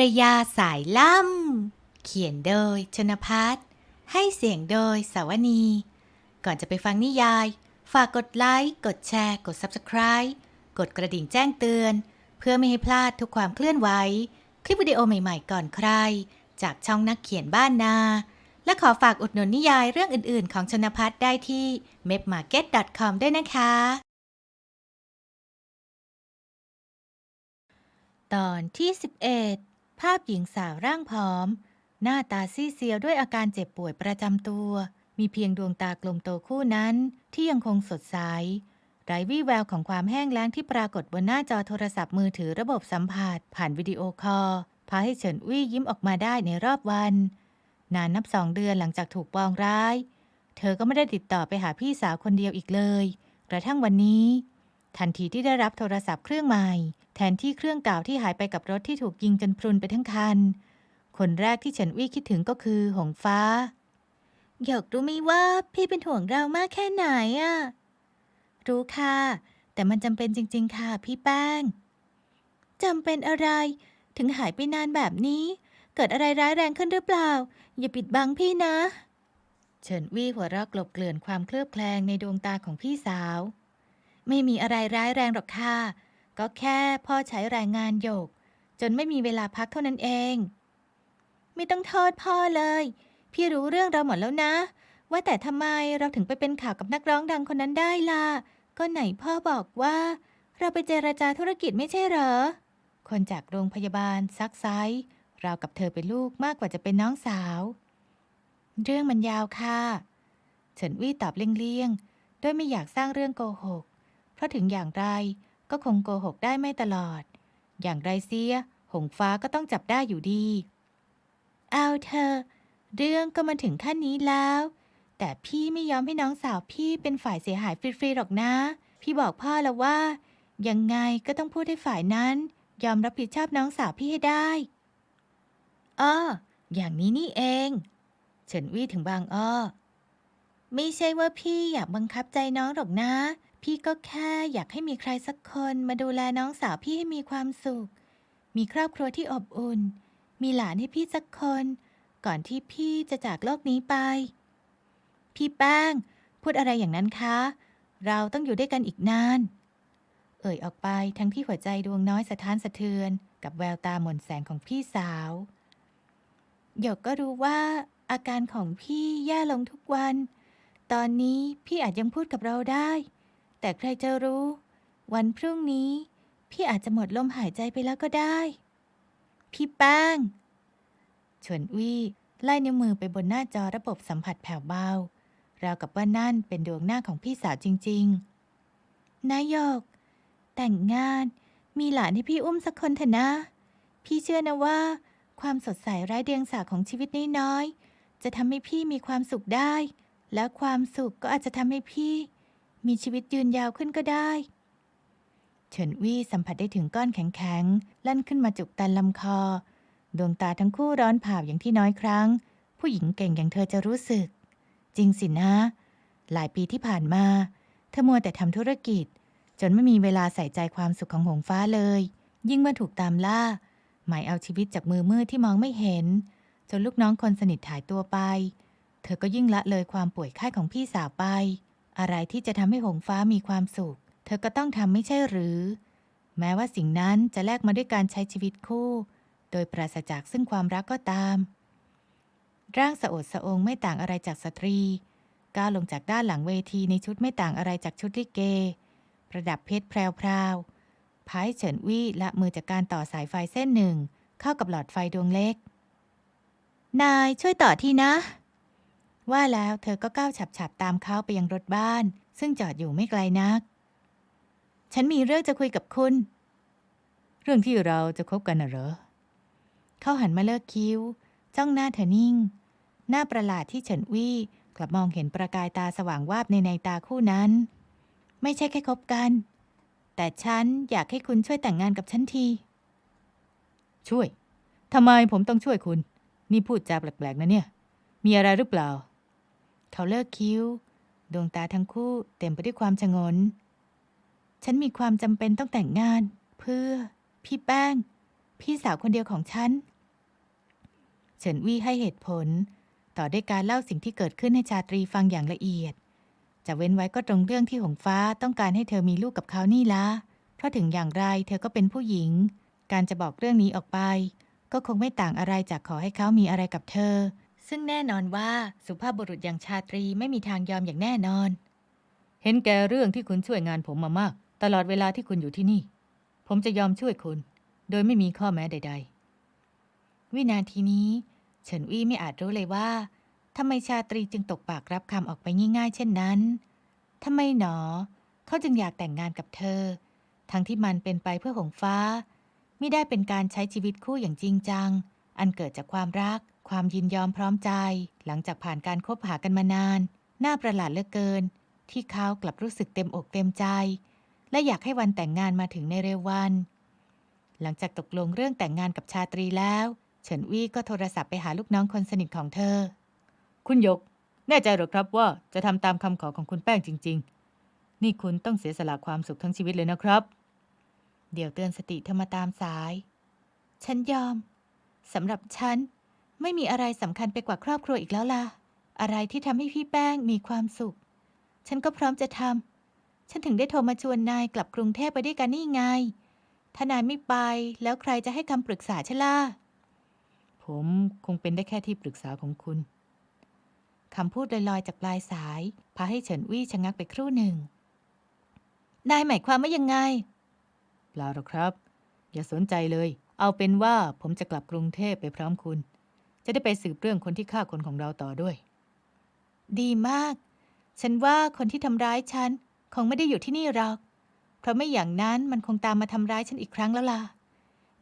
รยาสายล่ำ เขียนโดยชนพัฒน์ให้เสียงโดยสาวนี ก่อนจะไปฟังนิยาย ฝากกดไลค์ กดแชร์ กด Subscribe กดกระดิ่งแจ้งเตือน เพื่อไม่ให้พลาดทุกความเคลื่อนไหว คลิปวิดีโอใหม่ๆ ก่อนใคร จากช่องนักเขียนบ้านนา และขอฝากอุดหนุนนิยายเรื่องอื่นๆ ของชนพัฒน์ได้ที่ mepmarket.com ด้วยนะคะ ตอนที่ 11 ภาพหญิงสาวร่างผอม หน้าตาซีเซียวด้วยอาการเจ็บป่วยประจำตัว มีเพียงดวงตากลมโตคู่นั้นที่ยังคงสดใสไร้วี่แววของความแห้งแล้งที่ปรากฏบนหน้าจอโทรศัพท์มือถือระบบสัมผัส ผ่านวิดีโอคอลพาให้เฉินวี่ยิ้มออกมาได้ในรอบวัน นานนับสองเดือนหลังจากถูกปองร้าย เธอก็ไม่ได้ติดต่อไปหาพี่สาวคนเดียวอีกเลย กระทั่งวันนี้ ทันทีที่ได้รับโทรศัพท์เครื่องใหม่ แทนที่เครื่องเก่าที่หายไปกับรถที่ถูกยิงจนพรุนไปทั้งคัน คนแรกที่เฉินวี่คิดถึงก็คือหงฟ้าอยกรู้ไหมว่าพี่เป็นห่วงเรามากแค่ไหนอะรู้ค่ะ แต่มันจำเป็นจริง ๆ ค่ะ พี่แป้งจำเป็นอะไร ถึงหายไปนานแบบนี้ เกิดอะไรร้ายแรงขึ้นหรือเปล่า อย่าปิดบังพี่นะ เฉินวี่หัวเราะกลบเกลื่อนความเคลือบแคลงในดวงตาของพี่สาว ไม่มีอะไรร้ายแรงหรอกค่ะ ก็แค่พ่อใช้แรงงานโยก จนไม่มีเวลาพักเท่านั้นเอง ไม่ต้องโทษพ่อเลย พี่รู้เรื่องเราหมดแล้วนะ ว่าแต่ทำไมเราถึงไปเป็นข่าวกับนักร้องดังคนนั้นได้ล่ะ ก็ไหนพ่อบอกว่า เราไปเจรจาธุรกิจไม่ใช่เหรอ คนจากโรงพยาบาลซักไซส์ราวกับเธอเป็นลูกมากกว่าจะเป็นน้องสาว เรื่องมันยาวค่ะเฉินวี่ตอบเลี่ยงๆด้วยไม่อยากสร้างเรื่องโกหก เพราะถึงอย่างไร ก็คงโกหกได้ไม่ตลอด อย่างไรเสีย หงฟ้าก็ต้องจับได้อยู่ดี เอาเธอะเรื่องก็มาถึงขั้นนี้แล้ว แต่พี่ไม่ยอมให้น้องสาวพี่เป็นฝ่ายเสียหายฟรีๆหรอกนะ พี่บอกพ่อแล้วว่า ยังไงก็ต้องพูดให้ฝ่ายนั้น ยอมรับผิดชอบน้องสาวพี่ให้ได้อ้ออย่างนี้นี่เอง เฉินวี่ถึงบางอ้อ ไม่ใช่ว่าพี่อยากบังคับใจน้องหรอกนะ พี่ก็แค่อยากให้มีใครสักคนมาดูแลน้องสาวพี่ให้มีความสุข มีครอบครัวที่อบอุ่น มีหลานให้พี่สักคน ก่อนที่พี่จะจากโลกนี้ไป พี่แป้ง พูดอะไรอย่างนั้นคะ เราต้องอยู่ด้วยกันอีกนาน เอ่ยออกไปทั้งที่หัวใจดวงน้อยสะท้านสะเทือน กับแววตาหม่นแสงของพี่สาวหยกก็รู้ว่า อาการของพี่แย่ลงทุกวัน ตอนนี้พี่อาจยังพูดกับเราได้ แต่ใครจะรู้ วันพรุ่งนี้ พี่อาจจะหมดลมหายใจไปแล้วก็ได้ พี่แป้งชวนวี่ไล่นิ้วมือไปบนหน้าจอระบบสัมผัสแผ่วเบาราวกับว่านั่นเป็นดวงหน้าของพี่สาวจริง ๆนายก แต่งงานมีหลานให้พี่อุ้มสักคนเถอะนะ พี่เชื่อนะว่า ความสดใสไร้เดียงสาของชีวิตน้อยๆจะทำให้พี่มีความสุขได้ และความสุขก็อาจจะทำให้พี่ มีชีวิตยืนยาวขึ้นก็ได้เฉินวี่สัมผัสได้ถึงก้อนแข็งๆลั่นขึ้นมาจุกตันลำคอ ดวงตาทั้งคู่ร้อนผ่าอย่างที่น้อยครั้ง ผู้หญิงเก่งอย่างเธอจะรู้สึก จริงสินะ หลายปีที่ผ่านมาเธอมัวแต่ทำธุรกิจ จนไม่มีเวลาใส่ใจความสุขของหงฟ้าเลย ยิ่งเมื่อถูกตามล่า หมายเอาชีวิตจากมือมืดที่มองไม่เห็น จนลูกน้องคนสนิทหายตัวไป เธอก็ยิ่งละเลยความป่วยไข้ของพี่สาวไป อะไรที่จะทำให้หงฟ้ามีความสุข เธอก็ต้องทำไม่ใช่หรือ แม้ว่าสิ่งนั้นจะแลกมาด้วยการใช้ชีวิตคู่ โดยปราศจากซึ่งความรักก็ตาม ร่างสะโอดสะองไม่ต่างอะไรจากสตรี ก้าวลงจากด้านหลังเวทีในชุดไม่ต่างอะไรจากชุดลิเก ประดับเพชรแพรวๆพายเฉินวี่ละมือจากการต่อสายไฟเส้นหนึ่ง เข้ากับหลอดไฟดวงเล็ก นายช่วยต่อทีนะ ว่าแล้วเธอก็ก้าวฉับๆตามเขาไปยังรถบ้าน ซึ่งจอดอยู่ไม่ไกลนัก ฉันมีเรื่องจะคุยกับคุณ เรื่องที่เราจะคบกันเหรอ เขาหันมาเลิกคิ้ว จ้องหน้าเธอนิ่ง หน้าประหลาดที่เฉินวี่กลับมองเห็นประกายตาสว่างวาบในในตาคู่นั้น ไม่ใช่แค่คบกัน แต่ฉันอยากให้คุณช่วยแต่งงานกับฉันที ช่วยทำไมผมต้องช่วยคุณ นี่พูดจาแปลกๆนะเนี่ย มีอะไรหรือเปล่า เขาเลิกคิ้ว ดวงตาทั้งคู่เต็มไปด้วยความชงน ฉันมีความจำเป็นต้องแต่งงาน เพื่อ พี่แป้งพพี่สาวคนเดียวของฉัน เฉินวี่ให้เหตุผล ต่อด้วยการเล่าสิ่งที่เกิดขึ้นให้ชาตรีฟังอย่างละเอียด จะเว้นไว้ก็ตรงเรื่องที่หงฟ้าต้องการให้เธอมีลูกกับเขานี่ละเพราะถึงอย่างไรเธอก็เป็นผู้หญิง การจะบอกเรื่องนี้ออกไป ก็คงไม่ต่างอะไรจากขอให้เขามีอะไรกับเธอ ซึ่งแน่นอนว่าสุภาพบุรุษอย่างชาตรีไม่มีทางยอมอย่างแน่นอน เห็นแก่เรื่องที่คุณช่วยงานผมมามาก ตลอดเวลาที่คุณอยู่ที่นี่ ผมจะยอมช่วยคุณ โดยไม่มีข้อแม้ใด ๆ วินาทีนี้ เฉินวี่ไม่อาจรู้เลยว่าทำไมชาตรีจึงตกปากรับคำออกไปง่ายๆ เช่นนั้นทำไมหนอ เขาจึงอยากแต่งงานกับเธอ ทั้งที่มันเป็นไปเพื่อหงฟ้า ไม่ได้เป็นการใช้ชีวิตคู่อย่างจริงจัง อันเกิดจากความรัก ความยินยอมพร้อมใจ หลังจากผ่านการคบหากันมานาน น่าประหลาดเหลือเกิน ที่เขากลับรู้สึกเต็มอกเต็มใจ และอยากให้วันแต่งงานมาถึงในเร็ววัน หลังจากตกลงเรื่องแต่งงานกับชาตรีแล้ว เฉินวี่ก็โทรศัพท์ไปหาลูกน้องคนสนิทของเธอ คุณหยก แน่ใจหรอครับว่าจะทำตามคำขอของคุณแป้งจริง ๆ นี่คุณต้องเสียสละความสุขทั้งชีวิตเลยนะครับ เดี๋ยวเตือนสติเธอมาตามสาย ฉันยอมสำหรับฉัน ไม่มีอะไรสำคัญไปกว่าครอบครัวอีกแล้วล่ะ อะไรที่ทำให้พี่แป้งมีความสุข ฉันก็พร้อมจะทำ ฉันถึงได้โทรมาชวนนายกลับกรุงเทพไปด้วยกันนี่ไง ถ้านายไม่ไปแล้วใครจะให้คำปรึกษาฉันล่ะ ผมคงเป็นได้แค่ที่ปรึกษาของคุณคำพูดลอยๆจากปลายสาย พาให้เฉินวี่ชะงักไปครู่หนึ่ง นายหมายความว่ายังไง เปล่าหรอกครับ อย่าสนใจเลย เอาเป็นว่าผมจะกลับกรุงเทพไปพร้อมคุณ จะได้ไปสืบเรื่องคนที่ฆ่าคนของเราต่อด้วย ดีมาก ฉันว่าคนที่ทำร้ายฉัน คงไม่ได้อยู่ที่นี่หรอก เพราะไม่อย่างนั้นมันคงตามมาทำร้ายฉันอีกครั้งแล้วล่ะ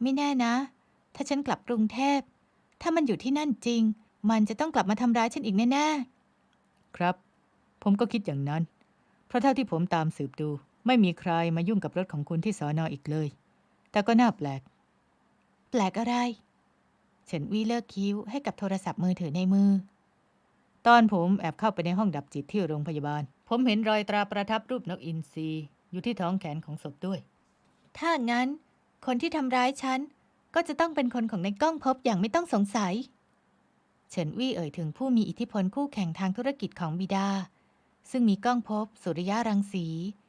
ไม่แน่นะ ถ้าฉันกลับกรุงเทพ ถ้ามันอยู่ที่นั่นจริง มันจะต้องกลับมาทำร้ายฉันอีกแน่ๆ ครับ ผมก็คิดอย่างนั้น เพราะเท่าที่ผมตามสืบดู ไม่มีใครมายุ่งกับรถของคุณที่สอนออีกเลย แต่ก็น่าแปลก แปลกอะไร ฉินวี่เลิกคิ้วให้กับโทรศัพท์มือถือในมือ ตอนผมแอบเข้าไปในห้องดับจิตที่โรงพยาบาล ผมเห็นรอยตราประทับรูปนกอินทรีอยู่ที่ท้องแขนของศพด้วย ถ้างั้น คนที่ทำร้ายฉัน ก็จะต้องเป็นคนของในกล้องพบอย่างไม่ต้องสงสัย เฉินวี่เอ่ยถึงผู้มีอิทธิพลคู่แข่งทางธุรกิจของบิดา ซึ่งมีกล้องพบ สุริยะรังสี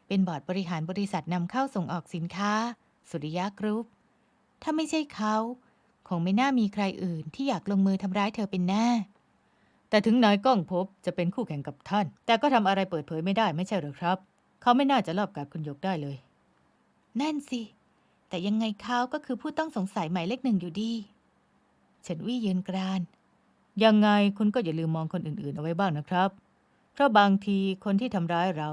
เป็นบอร์ดบริหารบริษัทนำเข้าส่งออกสินค้า สุริยะกรุ๊ปถ้าไม่ใช่เขา คงไม่น่ามีใครอื่นที่อยากลงมือทำร้ายเธอเป็นแน่ แต่ถึงนายก้องพบจะเป็นคู่แข่งกับท่าน แต่ก็ทำอะไรเปิดเผยไม่ได้ไม่ใช่หรือครับ เขาไม่น่าจะลอบกัดคุณหยกได้เลย นั่นสิ แต่ยังไงเขาก็คือผู้ต้องสงสัยหมายเลขหนึ่งอยู่ดีเฉินวี่ยืนกราน ยังไงคุณก็อย่าลืมมองคนอื่นๆ เอาไว้บ้างนะครับ เพราะบางทีคนที่ทำร้ายเรา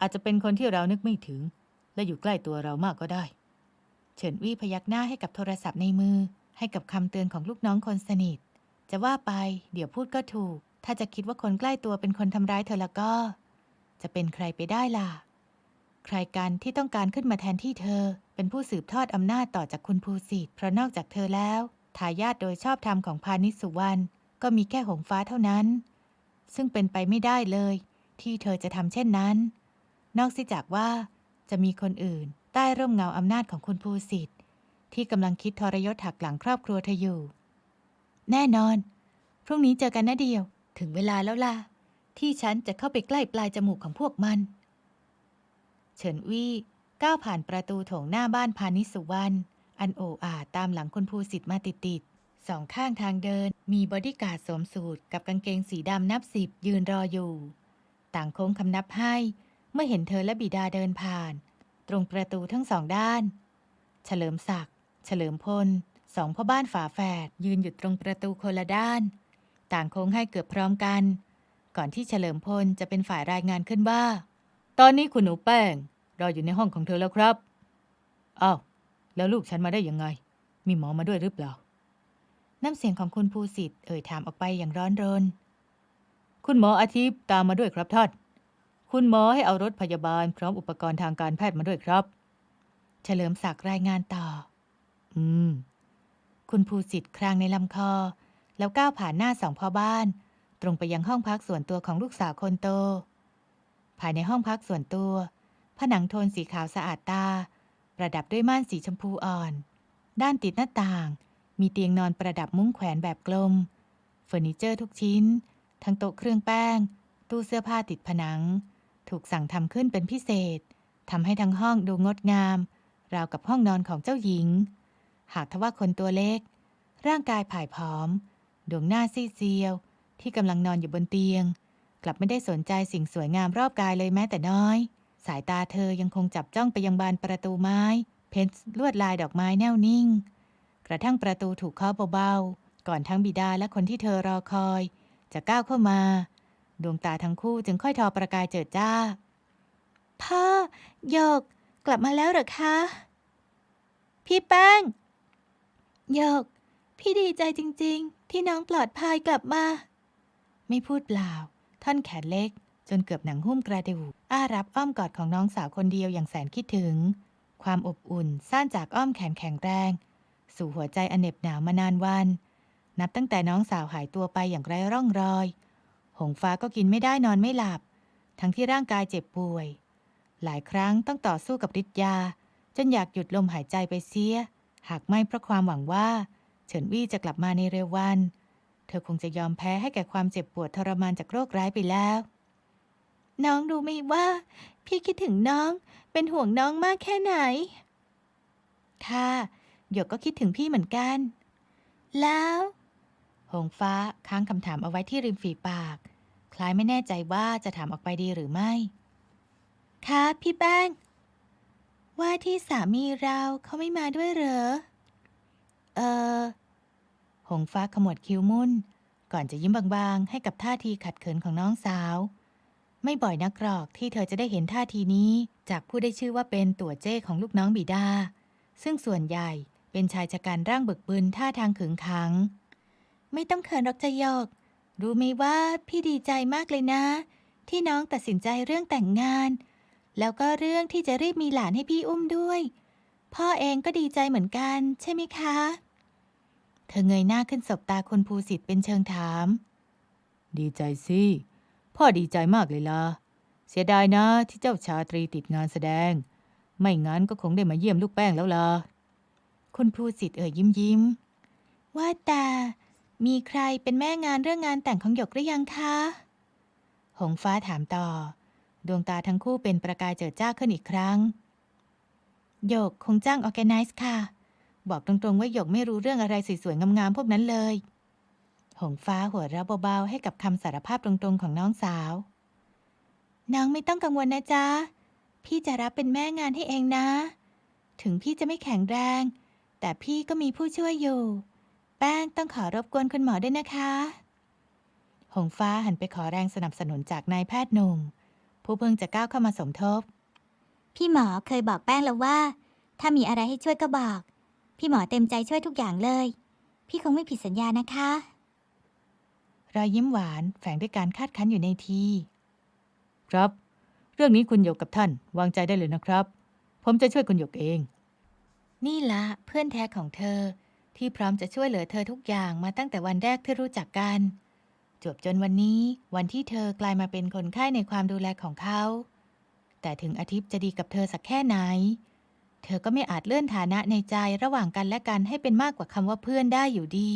อาจจะเป็นคนที่เรานึกไม่ถึง และอยู่ใกล้ตัวเรามากก็ได้ เฉินวี่พยักหน้าให้กับโทรศัพท์ในมือ ให้กับคำเตือนของลูกน้องคนสนิท จะว่าไป เดี๋ยวพูดก็ถูก ถ้าจะคิดว่าคนใกล้ตัวเป็นคนทำร้ายเธอแล้วก็ จะเป็นใครไปได้ล่ะ ใครกันที่ต้องการขึ้นมาแทนที่เธอ เป็นผู้สืบทอดอำนาจต่อจากคุณภูสิทธิ์เพราะนอกจากเธอแล้วทายาทโดยชอบธรรมของพาณิสุวรรณก็มีแค่หงฟ้าเท่านั้น ซึ่งเป็นไปไม่ได้เลย ที่เธอจะทำเช่นนั้น นอกจากว่าจะมีคนอื่น ใต้ร่มเงาอำนาจของคุณภูสิทธิ์ ที่กำลังคิดทรยศหักหลังครอบครัวเธออยู่ แน่นอน พรุ่งนี้เจอกันนะเดียว ถึงเวลาแล้วล่ะ ที่ฉันจะเข้าไปใกล้ปลายจมูกของพวกมัน เฉินวี่ก้าวผ่านประตูโถงหน้าบ้านพานิสุวรรณอันโออาตามหลังคุณภูสิทธิ์มาติดๆสองข้างทางเดิน มีบอดี้การ์ดสวมสูทกับกางเกงสีดำนับสิบยืนรออยู่ ต่างโค้งคำนับให้ เมื่อเห็นเธอและบิดาเดินผ่าน ตรงประตูทั้งสองด้าน เฉลิมศักดิ เฉลิมพลสองพ่อบ้านฝาแฝดยืนอยู่ตรงประตูคนละด้าน ต่างโค้งให้เกือบพร้อมกัน ก่อนที่เฉลิมพลจะเป็นฝ่ายรายงานขึ้นว่า ตอนนี้คุณหนูแป้งรออยู่ในห้องของเธอแล้วครับอ้าวแล้วลูกฉันมาได้ยังไง มีหมอมาด้วยหรือเปล่าน้ำเสียงของคุณภูสิทธิ์เอ่ยถามออกไปอย่างร้อนรน คุณหมออาทิตย์ตามมาด้วยครับท่าน คุณหมอให้เอารถพยาบาลพร้อมอุปกรณ์ทางการแพทย์มาด้วยครับ เฉลิมศักดิ์รายงานต่อ อืม คุณภูสิทธิ์ครางในลำคอ แล้วก้าวผ่านหน้าสองพ่อบ้าน ตรงไปยังห้องพักส่วนตัวของลูกสาวคนโต ภายในห้องพักส่วนตัว ผนังโทนสีขาวสะอาดตา ประดับด้วยม่านสีชมพูอ่อน ด้านติดหน้าต่าง มีเตียงนอนประดับมุ้งแขวนแบบกลม เฟอร์นิเจอร์ทุกชิ้น ทั้งโต๊ะเครื่องแป้ง ตู้เสื้อผ้าติดผนัง ถูกสั่งทำขึ้นเป็นพิเศษทำให้ทั้งห้องดูงดงาม ราวกับห้องนอนของเจ้าหญิง หากทว่าคนตัวเล็ก ร่างกายผ่ายผอม ดวงหน้าซีดเซียว ที่กำลังนอนอยู่บนเตียง กลับไม่ได้สนใจสิ่งสวยงามรอบกายเลยแม้แต่น้อย สายตาเธอยังคงจับจ้องไปยังบานประตูไม้ เพ้นท์ลวดลายดอกไม้แน่วนิ่ง กระทั่งประตูถูกเคาะเบาๆ ก่อนทั้งบิดาและคนที่เธอรอคอย จะก้าวเข้ามา ดวงตาทั้งคู่จึงค่อยทอประกายเจิดจ้า พ่อโยก กลับมาแล้วหรอคะ พี่แป้ง ยก พี่ดีใจจริง ๆ ที่น้องปลอดภัยกลับมา ไม่พูดเปล่า ท่อนแขนเล็ก จนเกือบหนังหุ้มกระดูกอ้ารับอ้อมกอดของน้องสาวคนเดียวอย่างแสนคิดถึง ความอบอุ่นซ่านจากอ้อมแขนแข็งแรง สู่หัวใจอเนบหนาวมานานวัน นับตั้งแต่น้องสาวหายตัวไปอย่างไร้ร่องรอย หงฟ้าก็กินไม่ได้นอนไม่หลับ ทั้งที่ร่างกายเจ็บป่วย หลายครั้งต้องต่อสู้กับฤทธิ์ยา จนอยากหยุดลมหายใจไปเสีย หากไม่เพราะความหวังว่า เฉินวี่จะกลับมาในเร็ววัน เธอคงจะยอมแพ้ให้แก่ความเจ็บปวดทรมานจากโรคร้ายไปแล้ว น้องรู้ไหมว่า พี่คิดถึงน้อง เป็นห่วงน้องมากแค่ไหน ค่ะ หยกก็คิดถึงพี่เหมือนกัน แล้วหงฟ้าค้างคำถามเอาไว้ที่ริมฝีปาก คล้ายไม่แน่ใจว่าจะถามออกไปดีหรือไม่ ค่ะพี่แป้ง ว่าที่สามีเราเขาไม่มาด้วยเหรอ เออ หงฟ้าขมวดคิ้วมุ่น ก่อนจะยิ้มบางๆ ให้กับท่าทีขัดเขินของน้องสาว ไม่บ่อยนักหรอกที่เธอจะได้เห็นท่าทีนี้ จากผู้ได้ชื่อว่าเป็นตัวเจ้ของลูกน้องบิดา ซึ่งส่วนใหญ่เป็นชายชะกันร่างบึกบึนท่าทางขึงขัง ไม่ต้องเขินหรอกจะยอก รู้ไหมว่าพี่ดีใจมากเลยนะ ที่น้องตัดสินใจเรื่องแต่งงาน แล้วก็เรื่องที่จะรีบมีหลานให้พี่อุ้มด้วย พ่อเองก็ดีใจเหมือนกัน ใช่ไหมคะ เธอเงยหน้าขึ้นสบตาคนภูสิทธิ์เป็นเชิงถาม ดีใจสิ พ่อดีใจมากเลยล่ะ เสียดายนะที่เจ้าชาตรีติดงานแสดง ไม่งั้นก็คงได้มาเยี่ยมลูกแป้งแล้วล่ะ คุณภูสิทธิ์เอ่ยยิ้มยิ้ม ว่าแต่มีใครเป็นแม่งานเรื่องงานแต่งของหยกหรือยังคะ หงฟ้าถามต่อ ดวงตาทั้งคู่เป็นประกายเจิดจ้าขึ้นอีกครั้ง หยกคงจ้างออแกไนซ์ค่ะ บอกตรงๆว่าหยกไม่รู้เรื่องอะไรสวยๆงามๆพวกนั้นเลย หงฟ้าหัวเราะเบาๆให้กับคำสารภาพตรงๆของน้องสาว น้องไม่ต้องกังวลนะจ๊ะ พี่จะรับเป็นแม่งานให้เองนะ ถึงพี่จะไม่แข็งแรง แต่พี่ก็มีผู้ช่วยอยู่ แป้งต้องขอรบกวนคุณหมอด้วยนะคะ หงฟ้าหันไปขอแรงสนับสนุนจากนายแพทย์หนุ่ม ผู้เพิ่งจะก้าวเข้ามาสมทบ พี่หมอเคยบอกแป้งแล้วว่า ถ้ามีอะไรให้ช่วยก็บอก พี่หมอเต็มใจช่วยทุกอย่างเลย พี่คงไม่ผิดสัญญานะคะ รอยยิ้มหวานแฝงด้วยการคาดคั้นอยู่ในที ครับ เรื่องนี้คุณหยกกับท่านวางใจได้เลยนะครับ ผมจะช่วยคุณหยกเอง นี่ละเพื่อนแท้ของเธอ ที่พร้อมจะช่วยเหลือเธอทุกอย่างมาตั้งแต่วันแรกที่รู้จักกัน จวบจนวันนี้วันที่เธอกลายมาเป็นคนไข้ในความดูแลของเขา แต่ถึงอาทิตย์จะดีกับเธอสักแค่ไหน เธอก็ไม่อาจเลื่อนฐานะในใจระหว่างกันและกันให้เป็นมากกว่าคำว่าเพื่อนได้อยู่ดี